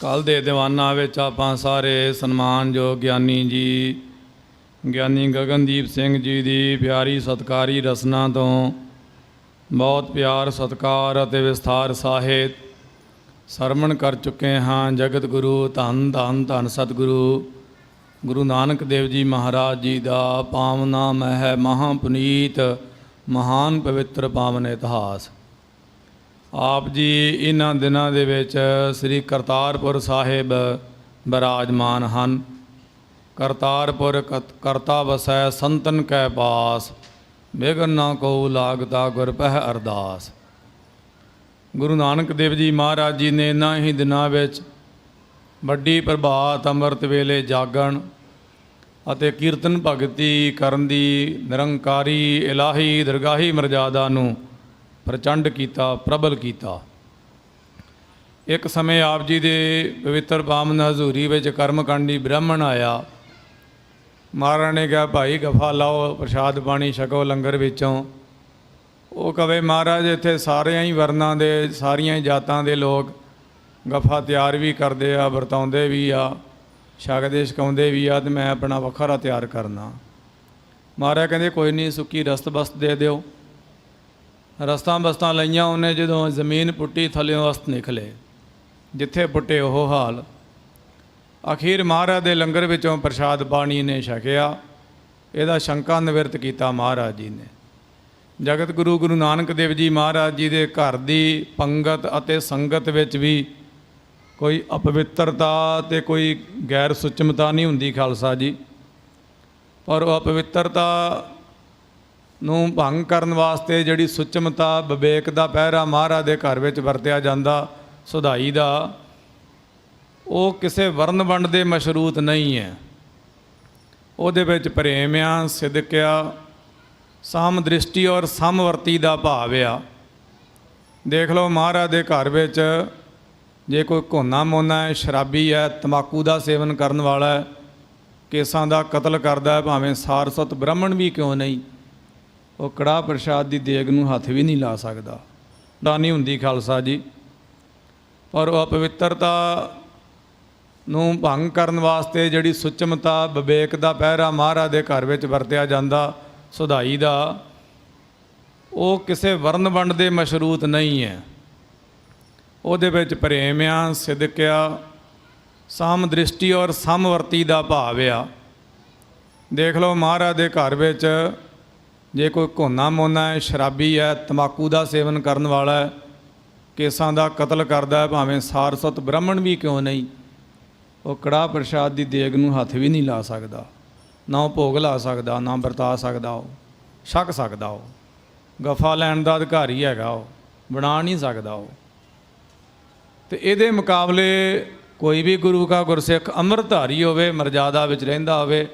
ਕੱਲ ਦੇ ਦੀਵਾਨਾਂ ਵਿੱਚ ਆਪਾਂ ਸਾਰੇ ਸਨਮਾਨਯੋਗ ਗਿਆਨੀ ਜੀ, ਗਿਆਨੀ ਗਗਨਦੀਪ ਸਿੰਘ ਜੀ ਦੀ ਪਿਆਰੀ ਸਤਕਾਰੀ ਰਸਨਾ ਤੋਂ ਬਹੁਤ ਪਿਆਰ, ਸਤਕਾਰ ਅਤੇ ਵਿਸਥਾਰ ਸਾਹਿਤ ਸਰਮਣ ਕਰ ਚੁੱਕੇ ਹਾਂ ਜਗਤ ਗੁਰੂ ਧੰਨ ਧੰਨ ਧੰਨ ਸਤਿਗੁਰੂ। ਗੁਰੂ ਨਾਨਕ ਦੇਵ ਜੀ ਮਹਾਰਾਜ ਜੀ ਦਾ ਪਾਵਨਾ ਮਹਿ ਮਹਾ ਪੁਨੀਤ ਮਹਾਨ ਪਵਿੱਤਰ ਪਾਵਨ ਇਤਿਹਾਸ। ਆਪ ਜੀ ਇਹਨਾਂ ਦਿਨਾਂ ਦੇ ਵਿੱਚ ਸ੍ਰੀ ਕਰਤਾਰਪੁਰ ਸਾਹਿਬ ਬਿਰਾਜਮਾਨ ਹਨ। ਕਰਤਾਰਪੁਰ ਕਤ- ਕਰਤਾ ਵਸੈ ਸੰਤਨ ਕੈ ਪਾਸ ਬਿਗਨ ਨਾ ਕੋ ਲਾਗਤਾ ਗੁਰ ਪਹਿ ਅਰਦਾਸ। ਗੁਰੂ ਨਾਨਕ ਦੇਵ ਜੀ ਮਹਾਰਾਜ ਜੀ ਨੇ ਇਹਨਾਂ ਹੀ ਦਿਨਾਂ ਵਿੱਚ ਵੱਡੀ ਪ੍ਰਭਾਤ ਅੰਮ੍ਰਿਤ ਵੇਲੇ ਜਾਗਣ ਅਤੇ ਕੀਰਤਨ ਭਗਤੀ ਕਰਨ ਦੀ ਨਿਰੰਕਾਰੀ ਇਲਾਹੀ ਦਰਗਾਹੀ ਮਰਜ਼ਾਦਾ ਨੂੰ ਪ੍ਰਚੰਡ ਕੀਤਾ, ਪ੍ਰਬਲ ਕੀਤਾ। ਇੱਕ ਸਮੇਂ ਆਪ ਜੀ ਦੇ ਪਵਿੱਤਰ ਪਾਵਨ ਹਜ਼ੂਰੀ ਵਿੱਚ ਕਰਮਕਾਂਡੀ ਬ੍ਰਾਹਮਣ ਆਇਆ। ਮਹਾਰਾਜ ਨੇ ਕਿਹਾ, ਭਾਈ, ਗਫਾ ਲਾਓ, ਪ੍ਰਸ਼ਾਦ ਪਾਣੀ ਛਕੋ ਲੰਗਰ ਵਿੱਚੋਂ। ਉਹ ਕਵੇ, ਮਹਾਰਾਜ, ਇੱਥੇ ਸਾਰਿਆਂ ਹੀ ਵਰਨਾਂ ਦੇ, ਸਾਰੀਆਂ ਹੀ ਜਾਤਾਂ ਦੇ ਲੋਕ ਗਫਾ ਤਿਆਰ ਵੀ ਕਰਦੇ ਆ, ਵਰਤਾਉਂਦੇ ਵੀ ਆ, ਛਕਦੇ, ਛਕਾਉਂਦੇ ਵੀ ਆ ਤੇ ਮੈਂ ਆਪਣਾ ਵੱਖਰਾ ਤਿਆਰ ਕਰਨਾ। ਮਹਾਰਾਜ ਕਹਿੰਦੇ, ਕੋਈ ਨਹੀਂ, ਸੁੱਕੀ ਰਸਤ ਬਸਤ ਦੇ ਦਿਓ। ਰਸਤਾਂ ਬਸਤਾਂ ਲਈਆਂ ਉਹਨੇ ਜਦੋਂ ਜ਼ਮੀਨ ਪੁੱਟੀ ਥੱਲਿਓਂ ਅਸਤ ਨਿਕਲੇ। ਜਿੱਥੇ ਪੁੱਟੇ ਉਹ ਹਾਲ। ਅਖੀਰ ਮਹਾਰਾਜ ਦੇ ਲੰਗਰ ਵਿੱਚੋਂ ਪ੍ਰਸ਼ਾਦ ਬਾਣੀ ਨੇ ਛਕਿਆ। ਇਹਦਾ ਸ਼ੰਕਾ ਨਿਵਰਤ ਕੀਤਾ ਮਹਾਰਾਜ ਜੀ ਨੇ। ਜਗਤ ਗੁਰੂ ਗੁਰੂ ਨਾਨਕ ਦੇਵ ਜੀ ਮਹਾਰਾਜ ਜੀ ਦੇ ਘਰ ਦੀ ਪੰਗਤ ਅਤੇ ਸੰਗਤ ਵਿੱਚ ਵੀ ਕੋਈ ਅਪਵਿੱਤਰਤਾ ਤੇ ਕੋਈ ਗੈਰ ਸੁਚਮਤਾ ਨਹੀਂ ਹੁੰਦੀ ਖਾਲਸਾ ਜੀ। ਪਰ ਉਹ ਅਪਵਿੱਤਰਤਾ ਨੂੰ ਭੰਗ ਕਰਨ ਵਾਸਤੇ ਜਿਹੜੀ ਸੁਚਮਤਾ, ਵਿਵੇਕ ਦਾ ਪਹਿਰਾ ਮਹਾਰਾਜ ਦੇ ਘਰ ਵਿੱਚ ਵਰਤਿਆ ਜਾਂਦਾ, ਸੁਧਾਈ ਦਾ, ਉਹ ਕਿਸੇ ਵਰਨ ਵੰਡ ਦੇ ਮਸ਼ਰੂਤ ਨਹੀਂ ਹੈ। ਉਹਦੇ ਵਿੱਚ ਪ੍ਰੇਮ ਆ, ਸਿਦਕ ਆ, ਸਾਮ ਦ੍ਰਿਸ਼ਟੀ ਔਰ ਸਮਵਰਤੀ ਦਾ ਭਾਵ ਆ। ਦੇਖ ਲਓ ਮਹਾਰਾਜ ਦੇ ਘਰ ਵਿੱਚ ਜੇ ਕੋਈ ਘੋਨਾ ਮੋਨਾ ਹੈ, ਸ਼ਰਾਬੀ ਹੈ, ਤਮਾਕੂ ਦਾ ਸੇਵਨ ਕਰਨ ਵਾਲਾ ਹੈ, ਕੇਸਾਂ ਦਾ ਕਤਲ ਕਰਦਾ ਹੈ, ਭਾਵੇਂ ਸਾਰਸਤ ਬ੍ਰਾਹਮਣ ਵੀ ਕਿਉਂ ਨਹੀਂ? ਉਹ ਕੜਾ ਪ੍ਰਸ਼ਾਦ ਦੀ ਦੇਗ ਨੂੰ ਹੱਥ ਵੀ ਨਹੀਂ ਲਾ ਸਕਦਾ। ਦਾ ਹੁੰਦੀ ਖਾਲਸਾ ਜੀ। ਪਰ ਉਹ ਅਪਵਿੱਤਰਤਾ ਨੂੰ ਭੰਗ ਕਰਨ ਵਾਸਤੇ ਜਿਹੜੀ ਸੁਚਮਤਾ, ਵਿਵੇਕ ਦਾ ਪਹਿਰਾ ਮਹਾਰਾਜ ਦੇ ਘਰ ਵਿੱਚ ਵਰਤਿਆ ਜਾਂਦਾ, ਸੁਧਾਈ ਦਾ, ਉਹ ਕਿਸੇ ਵਰਨ ਵੰਡ ਦੇ ਮਸ਼ਰੂਤ ਨਹੀਂ ਹੈ। ਉਹਦੇ ਵਿੱਚ ਪ੍ਰੇਮ ਆ, ਸਿਦਕ ਆ, ਸਾਮ ਦ੍ਰਿਸ਼ਟੀ ਔਰ ਸਮਵਰਤੀ ਦਾ ਭਾਵ ਆ। ਦੇਖ ਲਓ ਮਹਾਰਾਜ ਦੇ ਘਰ ਵਿੱਚ ਜੇ ਕੋਈ ਘੋਨਾ ਮੋਨਾ ਹੈ, ਸ਼ਰਾਬੀ ਹੈ ਤਮਾਕੂ ਦਾ ਸੇਵਨ ਕਰਨ ਵਾਲਾ ਹੈ, ਕੇਸਾਂ ਦਾ ਕਤਲ ਕਰਦਾ ਹੈ, ਭਾਵੇਂ ਸਾਰਸਤ ਬ੍ਰਾਹਮਣ ਵੀ ਕਿਉਂ ਨਹੀਂ, ਉਹ ਕੜਾ ਪ੍ਰਸ਼ਾਦ ਦੀ ਦੇਗ ਨੂੰ ਹੱਥ ਵੀ ਨਹੀਂ ਲਾ ਸਕਦਾ, ਨਾ ਉਹ ਭੋਗ ਲਾ ਸਕਦਾ, ਨਾ ਵਰਤਾ ਸਕਦਾ ਉਹ, ਛਕ ਸਕਦਾ ਉਹ, ਗਫਾ ਲੈਣ ਦਾ ਅਧਿਕਾਰੀ ਹੈਗਾ ਉਹ, ਬਣਾ ਨਹੀਂ ਸਕਦਾ ਉਹ। ਤੇ ਇਹਦੇ ਮੁਕਾਬਲੇ ਕੋਈ ਵੀ ਗੁਰੂ ਕਾ ਗੁਰਸਿੱਖ ਅੰਮ੍ਰਿਤਧਾਰੀ ਹੋਵੇ, ਮਰਜ਼ਾਦਾ ਵਿੱਚ ਰਹਿੰਦਾ ਹੋਵੇ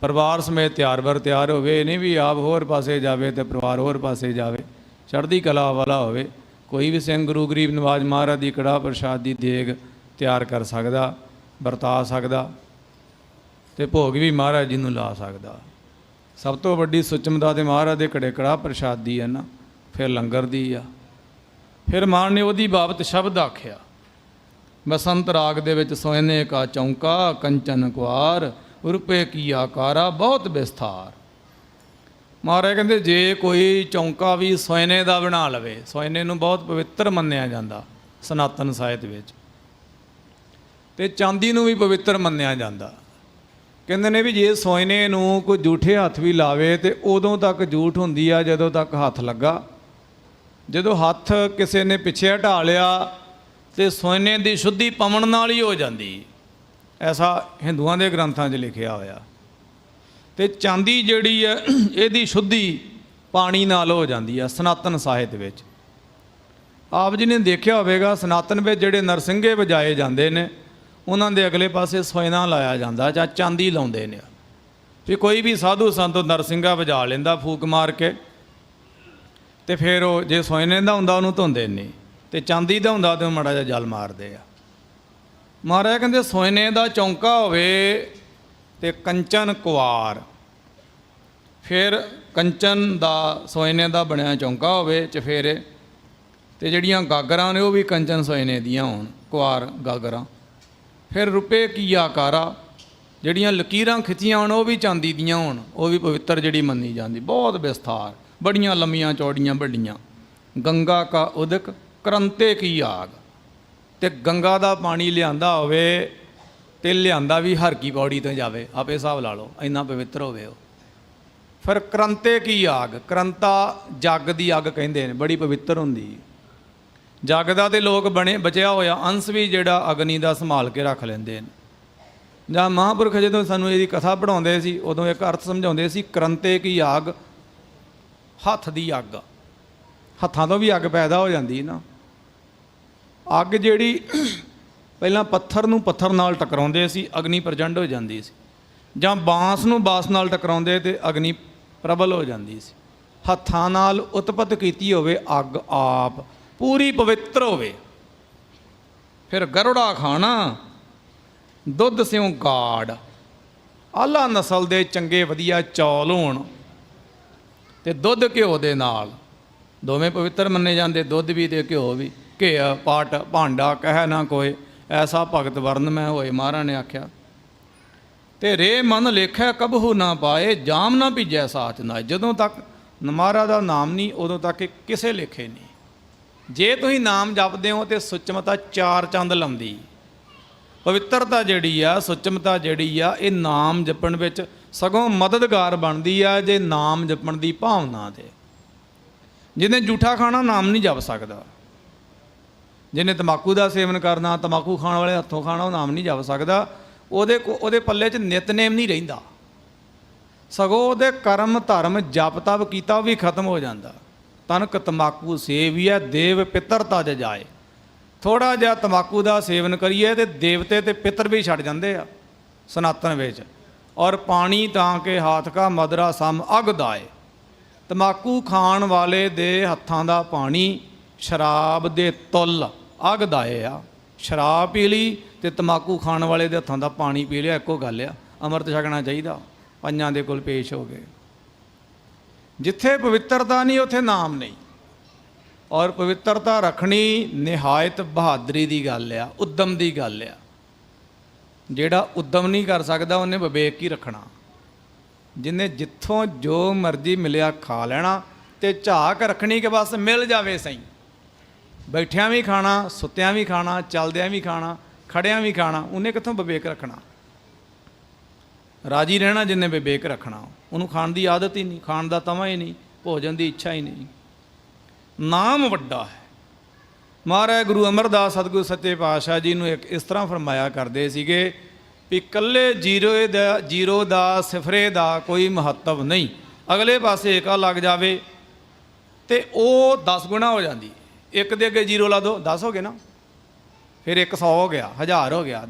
ਪਰਿਵਾਰ ਸਮੇਤ ਤਿਆਰ ਬਰ ਤਿਆਰ ਹੋਵੇ ਇਹ ਨਹੀਂ ਵੀ ਆਪ ਹੋਰ ਪਾਸੇ ਜਾਵੇ ਤੇ ਪਰਿਵਾਰ ਹੋਰ ਪਾਸੇ ਜਾਵੇ। ਚੜ੍ਹਦੀ ਕਲਾ ਵਾਲਾ ਹੋਵੇ, ਕੋਈ ਵੀ ਸਿੰਘ ਗੁਰੂ ਗਰੀਬ ਨਵਾਜ ਮਹਾਰਾਜ ਦੀ ਕੜਾ ਪ੍ਰਸ਼ਾਦ ਦੀ ਦੇਗ ਤਿਆਰ ਕਰ ਸਕਦਾ, ਵਰਤਾ ਸਕਦਾ ਤੇ ਭੋਗ ਵੀ ਮਹਾਰਾਜ ਜੀ ਨੂੰ ਲਾ ਸਕਦਾ। ਸਭ ਤੋਂ ਵੱਡੀ ਸੁਚਮਤਾ ਤੇ ਮਹਾਰਾਜ ਦੇ ਕੜੇ ਕੜਾ ਪ੍ਰਸ਼ਾਦ ਦੀ ਹੈ ਨਾ, ਫਿਰ ਲੰਗਰ ਦੀ ਆ। ਫਿਰ ਮਾਨ ਨੇ ਉਹਦੀ ਬਾਬਤ ਸ਼ਬਦ ਆਖਿਆ, ਬਸੰਤ ਰਾਗ ਦੇ ਵਿੱਚ ਸੋਇਨੇ ਕਾ ਚੌਂਕਾ, ਕੰਚਨ ਕੁਆਰ ਰੁਪਏ ਕੀ ਆਕਾਰਾ, ਬਹੁਤ ਵਿਸਥਾਰ। ਮਹਾਰਾਜ ਕਹਿੰਦੇ, ਜੇ ਕੋਈ ਚੌਂਕਾ ਵੀ ਸੋਇਨੇ ਦਾ ਬਣਾ ਲਵੇ, ਸੋਇਨੇ ਨੂੰ ਬਹੁਤ ਪਵਿੱਤਰ ਮੰਨਿਆ ਜਾਂਦਾ, ਸਨਾਤਨ ਸਾਹਿਤ ਵਿੱਚ। ਤੇ ਚਾਂਦੀ ਨੂੰ ਵੀ ਪਵਿੱਤਰ ਮੰਨਿਆ ਜਾਂਦਾ। ਕਹਿੰਦੇ ਨੇ ਵੀ ਜੇ ਸੋਇਨੇ ਨੂੰ ਕੋਈ ਝੂਠੇ ਹੱਥ ਵੀ ਲਾਵੇ, ਤੇ ਉਦੋਂ ਤੱਕ ਝੂਠ ਹੁੰਦੀ ਆ, ਜਦੋਂ ਤੱਕ ਹੱਥ ਲੱਗਾ। ਜਦੋਂ ਹੱਥ ਕਿਸੇ ਨੇ ਪਿੱਛੇ ਹਟਾ ਲਿਆ, ਤੇ ਸੋਇਨੇ ਦੀ ਸ਼ੁੱਧੀ ਪਵਨ ਨਾਲ ਹੀ ਹੋ ਜਾਂਦੀ। ਐਸਾ ਹਿੰਦੂਆਂ ਦੇ ਗ੍ਰੰਥਾਂ 'ਚ ਲਿਖਿਆ ਹੋਇਆ। ਤੇ ਚਾਂਦੀ ਜਿਹੜੀ ਹੈ, ਇਹਦੀ ਸ਼ੁੱਧੀ ਪਾਣੀ ਨਾਲ ਹੋ ਜਾਂਦੀ ਆ ਸਨਾਤਨ ਸਾਹਿਤ ਵਿੱਚ। ਆਪ ਜੀ ਨੇ ਦੇਖਿਆ ਹੋਵੇਗਾ, ਸਨਾਤਨ ਵਿੱਚ ਜਿਹੜੇ ਨਰਸਿੰਘੇ ਵਜਾਏ ਜਾਂਦੇ ਨੇ, ਉਹਨਾਂ ਦੇ ਅਗਲੇ ਪਾਸੇ ਸੋਇਨਾ ਲਾਇਆ ਜਾਂਦਾ ਜਾਂ ਚਾਂਦੀ ਲਾਉਂਦੇ ਨੇ। ਵੀ ਕੋਈ ਵੀ ਸਾਧੂ ਸੰਤ ਨਰਸਿੰਘਾ ਵਜਾ ਲੈਂਦਾ ਫੂਕ ਮਾਰ ਕੇ, ਤੇ ਫਿਰ ਉਹ ਜੇ ਸੋਇਨੇ ਦਾ ਹੁੰਦਾ, ਉਹਨੂੰ ਧੁੰਦੇ ਨਹੀਂ ਤੇ ਚਾਂਦੀ ਦਾ ਹੁੰਦਾ, ਤੇ ਉਹ ਮੜਾ ਜਿਹਾ ਜਲ ਮਾਰਦੇ ਆ। ਮਹਾਰਾਜ ਕਹਿੰਦੇ ਸੋਇਨੇ ਦਾ ਚੌਂਕਾ ਹੋਵੇ ਤੇ ਕੰਚਨ ਕੁਆਰ ਫਿਰ ਕੰਚਨ ਦਾ ਸੋਇਨੇ ਦਾ ਬਣਿਆ ਚੌਂਕਾ ਹੋਵੇ ਚਫੇਰੇ ਤੇ ਜਿਹੜੀਆਂ ਗਾਗਰਾਂ ਨੇ, ਉਹ ਵੀ ਕੰਚਨ ਸੋਇਨੇ ਦੀਆਂ ਹੋਣ ਕੁਆਰ ਗਾਗਰਾਂ। ਫਿਰ ਰੁਪਏ ਕੀ ਆਕਾਰਾ, ਜਿਹੜੀਆਂ ਲਕੀਰਾਂ ਖਿੱਚੀਆਂ ਹੋਣ, ਉਹ ਵੀ ਚਾਂਦੀ ਦੀਆਂ ਹੋਣ, ਉਹ ਵੀ ਪਵਿੱਤਰ ਜਿਹੜੀ ਮੰਨੀ ਜਾਂਦੀ। ਬਹੁਤ ਵਿਸਥਾਰ, ਬੜੀਆਂ ਲੰਮੀਆਂ ਚੌੜੀਆਂ ਵੱਡੀਆਂ। ਗੰਗਾ ਕਾ ਉਦਕ, ਕਰੰਤੇ ਕੀ ਆਗ। ਤੇ ਗੰਗਾ ਦਾ ਪਾਣੀ ਲਿਆਂਦਾ ਹੋਵੇ ਤੇ ਲਿਆਂਦਾ ਵੀ ਹਰਕੀ ਪੌੜੀ ਤੋਂ ਜਾਵੇ, ਆਪੇ ਹਿਸਾਬ ਲਾ ਲਓ, ਇੰਨਾ ਪਵਿੱਤਰ ਹੋਵੇ ਉਹ। ਫਿਰ ਕਰੰਤੇ ਕੀ ਆਗ? ਕਰੰਤਾ ਜੱਗ ਦੀ ਅੱਗ ਕਹਿੰਦੇ ਨੇ, ਬੜੀ ਪਵਿੱਤਰ ਹੁੰਦੀ। ਜੱਗ ਦਾ ਤੇ ਲੋਕ ਬਣੇ, ਬਚਿਆ ਹੋਇਆ ਅੰਸ਼ ਵੀ ਜਿਹੜਾ ਅਗਨੀ ਦਾ ਸੰਭਾਲ ਕੇ ਰੱਖ ਲੈਂਦੇ ਨੇ। ਜਾਂ ਮਹਾਂਪੁਰਖ ਜਦੋਂ ਸਾਨੂੰ ਇਹਦੀ ਕਥਾ ਪੜਾਉਂਦੇ ਸੀ, ਉਦੋਂ ਇੱਕ ਅਰਥ ਸਮਝਾਉਂਦੇ ਸੀ, ਕਰੰਤੇ ਕੀ ਆਗ? ਹੱਥ ਦੀ ਅੱਗ। ਹੱਥਾਂ ਤੋਂ ਵੀ ਅੱਗ ਪੈਦਾ ਹੋ ਜਾਂਦੀ ਨਾ। ਅੱਗ ਜਿਹੜੀ ਪਹਿਲਾਂ ਪੱਥਰ ਨੂੰ ਪੱਥਰ ਨਾਲ ਟਕਰਾਉਂਦੇ ਸੀ, ਅਗਨੀ ਪ੍ਰਜੰਡ ਹੋ ਜਾਂਦੀ ਸੀ। ਜਾਂ ਬਾਂਸ ਨੂੰ ਬਾਂਸ ਨਾਲ ਟਕਰਾਉਂਦੇ ਤੇ ਅਗਨੀ ਪ੍ਰਬਲ ਹੋ ਜਾਂਦੀ ਸੀ। ਹੱਥਾਂ ਨਾਲ ਉਤਪਤ ਕੀਤੀ ਹੋਵੇ ਅੱਗ ਆਪ, ਪੂਰੀ ਪਵਿੱਤਰ ਹੋਵੇ। ਫਿਰ ਗਰੁੜਾ ਖਾਣਾ, ਦੁੱਧ ਸਿਉ ਗਾੜ। ਆਲਾ ਨਸਲ ਦੇ ਚੰਗੇ ਵਧੀਆ ਚੌਲ ਹੋਣ ਤੇ ਦੁੱਧ ਘਿਓ ਦੇ ਨਾਲ। ਦੋਵੇਂ ਪਵਿੱਤਰ ਮੰਨੇ ਜਾਂਦੇ, ਦੁੱਧ ਵੀ ਤੇ ਘਿਓ ਵੀ। ਘਿਆ ਪਾਟ ਭਾਂਡਾ ਕਹਿ ਨਾ ਕੋਏ ਐਸਾ ਭਗਤ ਵਰਨ ਮੈਂ ਹੋਏ, ਮਹਾਰਾਜ ਨੇ ਆਖਿਆ। ਤੇ ਰੇ ਮਨ ਲੇਖੈ ਕਬਹੂ ਨਾ ਪਾਏ, ਜਾਮ ਨਾ ਭੀਜੈ ਸਾਚ ਨਾ ਜਦੋਂ ਤੱਕ ਮਹਾਰਾਜ ਦਾ ਨਾਮ ਨਹੀਂ, ਉਦੋਂ ਤੱਕ ਇਹ ਕਿਸੇ ਲੇਖੇ ਨਹੀਂ। ਜੇ ਤੁਸੀਂ ਨਾਮ ਜਪਦੇ ਹੋ ਤੇ ਸੁਚਮਤਾ ਚਾਰ ਚੰਦ ਲਾਉਂਦੀ। ਪਵਿੱਤਰਤਾ ਜਿਹੜੀ ਆ, ਸੁਚਮਤਾ ਜਿਹੜੀ ਆ, ਇਹ ਨਾਮ ਜਪਣ ਵਿੱਚ ਸਗੋਂ ਮਦਦਗਾਰ ਬਣਦੀ ਆ, ਜੇ ਨਾਮ ਜਪਣ ਦੀ ਭਾਵਨਾ ਤੇ ਜਿਹਨੇ ਝੂਠਾ ਖਾਣਾ, ਨਾਮ ਨਹੀਂ ਜਪ ਸਕਦਾ। ਜਿਹਨੇ ਤਮਾਕੂ ਦਾ ਸੇਵਨ ਕਰਨਾ, ਤਮਾਕੂ ਖਾਣ ਵਾਲੇ ਹੱਥੋਂ ਖਾਣਾ, ਉਹ ਨਾਮ ਨਹੀਂ ਜਪ ਸਕਦਾ। ਉਹਦੇ ਕੋ- ਉਹਦੇ ਪੱਲੇ 'ਚ ਨਿਤਨੇਮ ਨਹੀਂ ਰਹਿੰਦਾ। ਸਗੋਂ ਉਹਦੇ ਕਰਮ, ਧਰਮ, ਜਪ, ਤਪ ਕੀਤਾ, ਉਹ ਵੀ ਖਤਮ ਹੋ ਜਾਂਦਾ। ਤਨਕ ਤਮਾਕੂ ਸੇਵੀਐ, ਦੇਵ ਪਿਤਰ ਤਜ ਜਾਏ। ਥੋੜਾ ਜਿਹਾ ਤਮਾਕੂ ਦਾ ਸੇਵਨ ਕਰੀਏ ਤੇ ਦੇਵਤੇ ਤੇ ਪਿਤਰ ਵੀ ਛੱਡ ਜਾਂਦੇ ਆ, ਸਨਾਤਨ ਵਿੱਚ। ਔਰ ਪਾਣੀ ਤਾਂ ਕਿ ਹਾਥ ਕਾ ਮਦਰਾ ਸਮ ਅਗ ਦਾਏ। ਤਮਾਕੂ ਖਾਣ ਵਾਲੇ ਦੇ ਹੱਥਾਂ ਦਾ ਪਾਣੀ ਸ਼ਰਾਬ ਦੇ ਤੁੱਲ। ਅਗ ਦਾਏ ਆ। ਸ਼ਰਾਬ ਪੀ ਲਈ ਤੇ ਤਮਾਕੂ ਖਾਣ ਵਾਲੇ ਦੇ ਹੱਥਾਂ ਦਾ ਪਾਣੀ ਪੀ ਲਿਆ, ਇੱਕੋ ਗੱਲ ਆ। ਅੰਮ੍ਰਿਤ ਛਕਣਾ ਚਾਹੀਦਾ। ਪੰਜਾਂ ਦੇ ਕੋਲ ਪੇਸ਼ ਹੋ ਗਏ। ਜਿੱਥੇ ਪਵਿੱਤਰਤਾ ਨਹੀਂ, ਉੱਥੇ ਨਾਮ ਨਹੀਂ। ਔਰ ਪਵਿੱਤਰਤਾ ਰੱਖਣੀ ਨਿਹਾਇਤ ਬਹਾਦਰੀ ਦੀ ਗੱਲ ਆ, ਉਦਮ ਦੀ ਗੱਲ ਆ। ਜਿਹੜਾ ਉਦਮ ਨਹੀਂ ਕਰ ਸਕਦਾ, ਉਹਨੇ ਵਿਵੇਕ ਹੀ ਰੱਖਣਾ। ਜਿਨੇ ਜਿੱਥੋਂ ਜੋ ਮਰਜ਼ੀ ਮਿਲਿਆ ਖਾ ਲੈਣਾ ਤੇ ਝਾਕ ਰੱਖਣੀ ਕਿ ਬਸ ਮਿਲ ਜਾਵੇ ਸਹੀ। ਬੈਠਿਆਂ ਵੀ ਖਾਣਾ, ਸੁੱਤਿਆਂ ਵੀ ਖਾਣਾ, ਚੱਲਦਿਆਂ ਵੀ ਖਾਣਾ, ਖੜਿਆਂ ਵੀ ਖਾਣਾ, ਉਹਨੇ ਕਿੱਥੋਂ ਵਿਵੇਕ ਰੱਖਣਾ? ਰਾਜੀ ਰਹਿਣਾ ਜਿੰਨੇ ਵਿਵੇਕ ਰੱਖਣਾ, ਉਹਨੂੰ ਖਾਣ ਦੀ ਆਦਤ ਹੀ ਨਹੀਂ, ਖਾਣ ਦਾ ਤਵਾ ਹੀ ਨਹੀਂ, ਭੋਜਨ ਦੀ ਇੱਛਾ ਹੀ ਨਹੀਂ। ਨਾਮ ਵੱਡਾ ਹੈ। ਮਹਾਰਾਜ ਗੁਰੂ ਅਮਰਦਾਸ ਸਤਿਗੁਰ ਸੱਚੇ ਪਾਤਸ਼ਾਹ ਜੀ ਨੂੰ ਇੱਕ ਇਸ ਤਰ੍ਹਾਂ ਫਰਮਾਇਆ ਕਰਦੇ ਸੀਗੇ ਵੀ ਇਕੱਲੇ ਜ਼ੀਰੋ ਦਾ ਜ਼ੀਰੋ ਦਾ, ਸਿਫਰੇ ਦਾ ਕੋਈ ਮਹੱਤਵ ਨਹੀਂ। ਅਗਲੇ ਪਾਸੇ ਏਕਾ ਲੱਗ ਜਾਵੇ ਤੇ ਉਹ 10 ਗੁਣਾ ਹੋ ਜਾਂਦੀ ਇੱਕ ਦੇ ਅੱਗੇ ਜ਼ੀਰੋ ਲਾ ਦੋ 10 ਹੋ ਗਏ ਨਾ। ਫਿਰ 100 ਹੋ ਗਿਆ, ਹਜ਼ਾਰ ਹੋ ਗਿਆ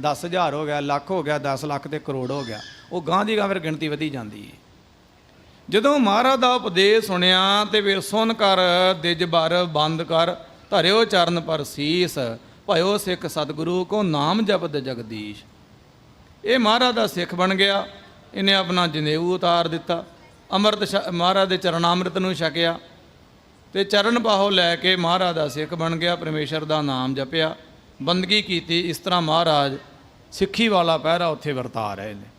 10 ਹਜ਼ਾਰ ਹੋ ਗਿਆ, ਲੱਖ ਹੋ ਗਿਆ 10 ਲੱਖ ਤੇ ਕਰੋੜ ਹੋ ਗਿਆ। ਉਹ ਗਾਂ ਦੀ ਗਾਂ ਫਿਰ ਗਿਣਤੀ ਵਧੀ ਜਾਂਦੀ ਹੈ ਜਦੋਂ ਮਹਾਰਾਜ ਦਾ ਉਪਦੇਸ਼ ਸੁਣਿਆ ਤੇ ਫਿਰ ਸੁਣ ਕਰ, ਦਿਜ ਬਰ ਬੰਦ ਕਰ, ਧਰਿਓ ਚਰਨ ਪਰ ਸੀਸ ਭਇਓ ਸਿੱਖ ਸਤਿਗੁਰੂ ਕੋ ਨਾਮ ਜਪਤ ਜਗਦੀਸ਼। ਇਹ ਮਹਾਰਾਜ ਦਾ ਸਿੱਖ ਬਣ ਗਿਆ, ਇਹਨੇ ਆਪਣਾ ਜਨੇਊ ਉਤਾਰ ਦਿੱਤਾ, ਅੰਮ੍ਰਿਤ ਛ- ਮਹਾਰਾਜ ਦੇ ਚਰਨਾਮ੍ਰਿਤ ਨੂੰ ਛਕਿਆ। ਤੇ ਚਰਨ ਬਾਹੋ ਲੈ ਕੇ ਮਹਾਰਾਜ ਦਾ ਸਿੱਖ ਬਣ ਗਿਆ, ਪਰਮੇਸ਼ਰ ਦਾ ਨਾਮ ਜਪਿਆ, ਬੰਦਗੀ ਕੀਤੀ, ਇਸ ਤਰ੍ਹਾਂ ਮਹਾਰਾਜ ਸਿੱਖੀ ਵਾਲਾ ਪਹਿਰਾ ਉੱਥੇ ਵਰਤਾ ਰਹੇ ਨੇ।